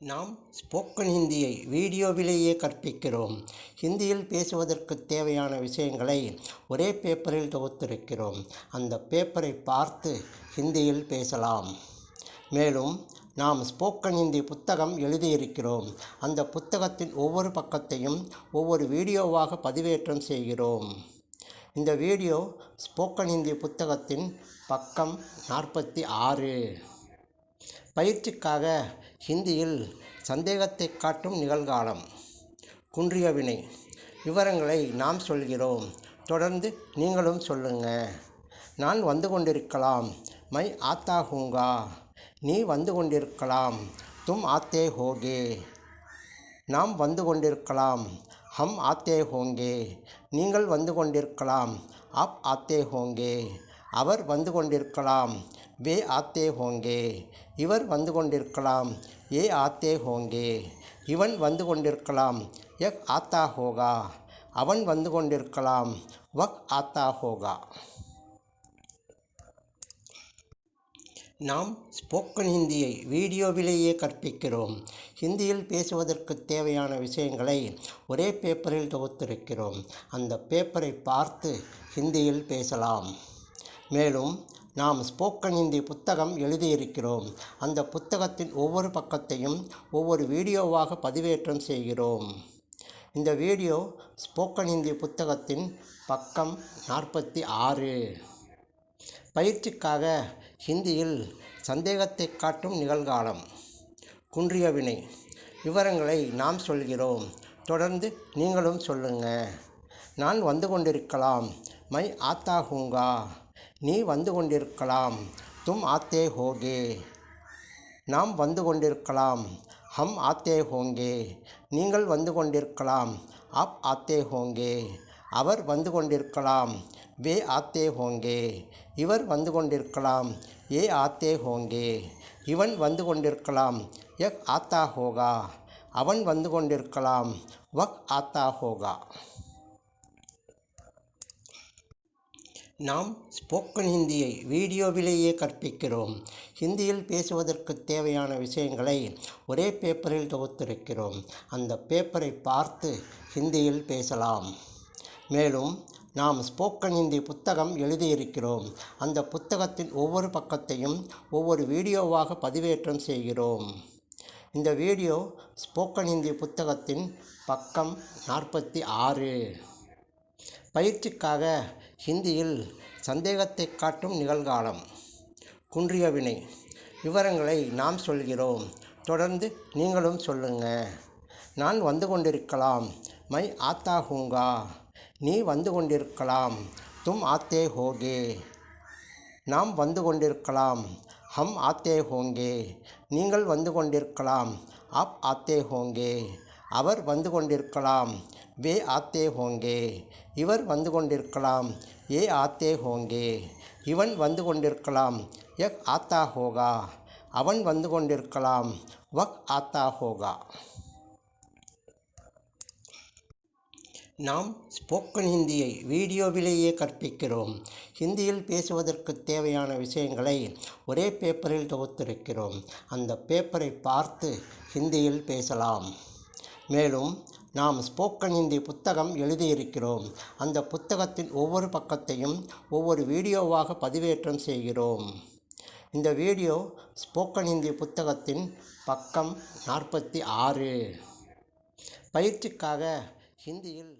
நாம் ஸ்போக்கன் ஹிந்தியை வீடியோவிலேயே கற்பிக்கிறோம். ஹிந்தியில் பேசுவதற்கு தேவையான விஷயங்களை ஒரே பேப்பரில் தொகுத்திருக்கிறோம். அந்த பேப்பரை பார்த்து ஹிந்தியில் பேசலாம். மேலும் நாம் ஸ்போக்கன் ஹிந்தி புத்தகம் எழுதியிருக்கிறோம். அந்த புத்தகத்தின் ஒவ்வொரு பக்கத்தையும் ஒவ்வொரு வீடியோவாக பதிவேற்றம் செய்கிறோம். இந்த வீடியோ ஸ்போக்கன் ஹிந்தி புத்தகத்தின் பக்கம் நாற்பத்தி ஆறு. பயிற்சிக்காக ஹிந்தியில் சந்தேகத்தை காட்டும் நிகழ்காலம். குன்றிய வினை. விவரங்களை நாம் சொல்கிறோம். தொடர்ந்து நீங்களும் சொல்லுங்க. நான் வந்து கொண்டிருக்கலாம். மை ஆத்தா ஹூங்கா. நீ வந்து கொண்டிருக்கலாம். தும் ஆத்தே ஹோகே நாம் வந்து கொண்டிருக்கலாம். ஹம் ஆத்தே ஹோங்கே. நீங்கள் வந்து கொண்டிருக்கலாம். ஆப் ஆத்தே ஹோங்கே. அவர் வந்து கொண்டிருக்கலாம். வே ஆத்தே ஹோங்கே இவர் வந்து கொண்டிருக்கலாம். ஏ ஆத்தே ஹோங்கே இவன் வந்து கொண்டிருக்கலாம். எக் ஆத்தா ஹோகா அவன் வந்து கொண்டிருக்கலாம். வக் ஆத்தா ஹோகா. நாம் ஸ்போக்கன் ஹிந்தியை வீடியோவிலேயே கற்பிக்கிறோம். ஹிந்தியில் பேசுவதற்கு தேவையான விஷயங்களை ஒரே பேப்பரில் தொகுத்திருக்கிறோம். அந்த பேப்பரை பார்த்து ஹிந்தியில் பேசலாம். மேலும் நாம் ஸ்போக்கன் இந்தி புத்தகம் எழுதியிருக்கிறோம். அந்த புத்தகத்தின் ஒவ்வொரு பக்கத்தையும் ஒவ்வொரு வீடியோவாக பதிவேற்றம் செய்கிறோம். இந்த வீடியோ ஸ்போக்கன் இந்தி புத்தகத்தின் பக்கம் நாற்பத்தி ஆறு. பயிற்சிக்காக ஹிந்தியில் சந்தேகத்தை காட்டும் நிகழ்காலம். குன்றிய வினை. விவரங்களை நாம் சொல்கிறோம். தொடர்ந்து நீங்களும் சொல்லுங்கள் நான் வந்து கொண்டிருக்கலாம். மை ஆத்தா ஹூங்கா. நீ வந்து கொண்டிருக்கலாம். தும் ஆத்தே ஹோகே நாம் வந்து கொண்டிருக்கலாம். ஹம் ஆத்தே ஹோங்கே. நீங்கள் வந்து கொண்டிருக்கலாம். ஆப் ஆத்தே ஹோங்கே. அவர் வந்து கொண்டிருக்கலாம். வே ஆத்தே ஹோங்கே. இவர் வந்து கொண்டிருக்கலாம். ஏ ஆத்தே ஹோங்கே. இவன் வந்து கொண்டிருக்கலாம். எக் ஆத்தா ஹோகா. அவன் வந்து கொண்டிருக்கலாம். வக் ஆத்தா ஹோகா. நாம் ஸ்போக்கன் ஹிந்தியை வீடியோவிலேயே கற்பிக்கிறோம். ஹிந்தியில் பேசுவதற்கு தேவையான விஷயங்களை ஒரே பேப்பரில் தொகுத்திருக்கிறோம். அந்த பேப்பரை பார்த்து ஹிந்தியில் பேசலாம். மேலும் நாம் ஸ்போக்கன் ஹிந்தி புத்தகம் எழுதியிருக்கிறோம். அந்த புத்தகத்தின் ஒவ்வொரு பக்கத்தையும் ஒவ்வொரு வீடியோவாக பதிவேற்றம் செய்கிறோம். இந்த வீடியோ ஸ்போக்கன் ஹிந்தி புத்தகத்தின் பக்கம் நாற்பத்தி ஆறு. பயிற்சிக்காக ஹிந்தியில் சந்தேகத்தை காட்டும் நிகழ்காலம். குன்றிய வினை. விவரங்களை நாம் சொல்கிறோம். தொடர்ந்து நீங்களும் சொல்லுங்க. நான் வந்து கொண்டிருக்கலாம். மை ஆத்தா ஹூங்கா. நீ வந்து கொண்டிருக்கலாம். தும் ஆத்தே ஹோகே நாம் வந்து கொண்டிருக்கலாம். ஹம் ஆத்தே ஹோங்கே. நீங்கள் வந்து கொண்டிருக்கலாம். ஆப் ஆத்தே ஹோங்கே. அவர் வந்து கொண்டிருக்கலாம். வே ஆத்தே ஹோங்கே இவர் வந்து கொண்டிருக்கலாம். ஏ ஆத்தே ஹோங்கே இவன் வந்து கொண்டிருக்கலாம். எக் ஆத்தா ஹோகா அவன் வந்து கொண்டிருக்கலாம். வக் ஆத்தா ஹோகா. நாம் ஸ்போக்கன் ஹிந்தியை வீடியோவிலேயே கற்பிக்கிறோம். ஹிந்தியில் பேசுவதற்கு தேவையான விஷயங்களை ஒரே பேப்பரில் தொகுத்திருக்கிறோம். அந்த பேப்பரை பார்த்து ஹிந்தியில் பேசலாம். மேலும் நாம் ஸ்போக்கன் ஹிந்தி புத்தகம் எழுதியிருக்கிறோம். அந்த புத்தகத்தின் ஒவ்வொரு பக்கத்தையும் ஒவ்வொரு வீடியோவாக பதிவேற்றம் செய்கிறோம். இந்த வீடியோ ஸ்போக்கன் ஹிந்தி புத்தகத்தின் பக்கம் நாற்பத்தி ஆறு. பயிற்சிக்காக ஹிந்தியில்